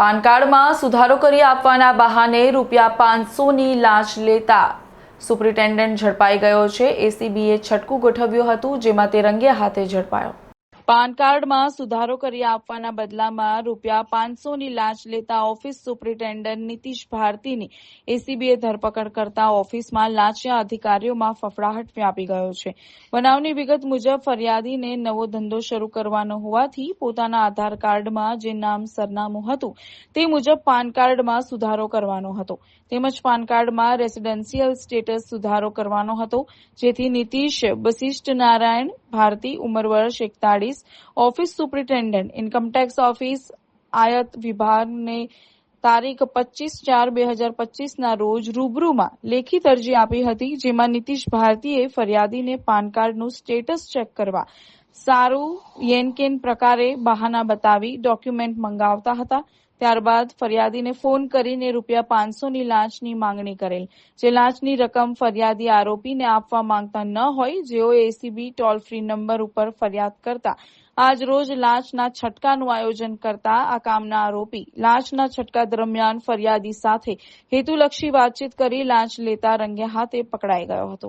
પાન કાર્ડમાં સુધારો કરી આપવાના બહાને રૂપિયા પાંચસોની લાંચ લેતા સુપ્રિન્ટેન્ડન્ટ ઝડપાઈ ગયો છે. એસીબીએ છટકું ગોઠવ્યું હતું, જેમાં તે રંગે હાથે ઝડપાયો. પાન કાર્ડમાં સુધારો કરી આપવાના બદલામાં રૂપિયા પાંચસોની લાંચ લેતા ઓફિસ સુપ્રિન્ટેન્ડન્ટ નીતિશ ભારતીની એસીબીએ ધરપકડ કરતા ઓફિસમાં લાંચિયા અધિકારીઓમાં ફફડાહટ વ્યાપી ગયો છે. બનાવની વિગત મુજબ ફરિયાદીને નવો ધંધો શરૂ કરવાનો હોવાથી પોતાના આધાર કાર્ડમાં જે નામ સરનામું હતું તે મુજબ પાન કાર્ડમાં સુધારો કરવાનો હતો. તેમજ પાન કાર્ડમાં રેસિડેન્શિયલ સ્ટેટસ સુધારો કરવાનો હતો. જેથી નીતિશ વશિષ્ઠ નારાયણ ભારતી ઉંમર વર્ષ એકતાળીસ office superintendent income tax office આયત વિભાગને તારીખ પચીસ ચાર બે હજાર પચીસના રોજ રૂબરૂમાં લેખિત અરજી આપી હતી જેમાં નીતિશ ભારતીએ ફરિયાદીને પાન કાર્ડનું સ્ટેટસ ચેક કરવા સારું યેનકેન પ્રકારે બહાના બતાવી ડોક્યુમેન્ટ મંગાવતા હતા. ત્યારબાદ ફરિયાદીને ફોન કરીને રૂપિયા પાંચસોની લાંચની માંગણી કરેલ. જે લાંચની રકમ ફરિયાદી આરોપીને આપવા માંગતા ન હોય, જેઓ એસીબી ટોલ ફ્રી નંબર ઉપર ફરિયાદ કરતા. આજ રોજ લાંચના છટકાનું આયોજન કરતા આ કામના આરોપી લાંચના છટકા દરમિયાન ફરિયાદી સાથે હેતુલક્ષી વાતચીત કરી લાંચ લેતા રંગે હાથે પકડાઈ ગયો હતો.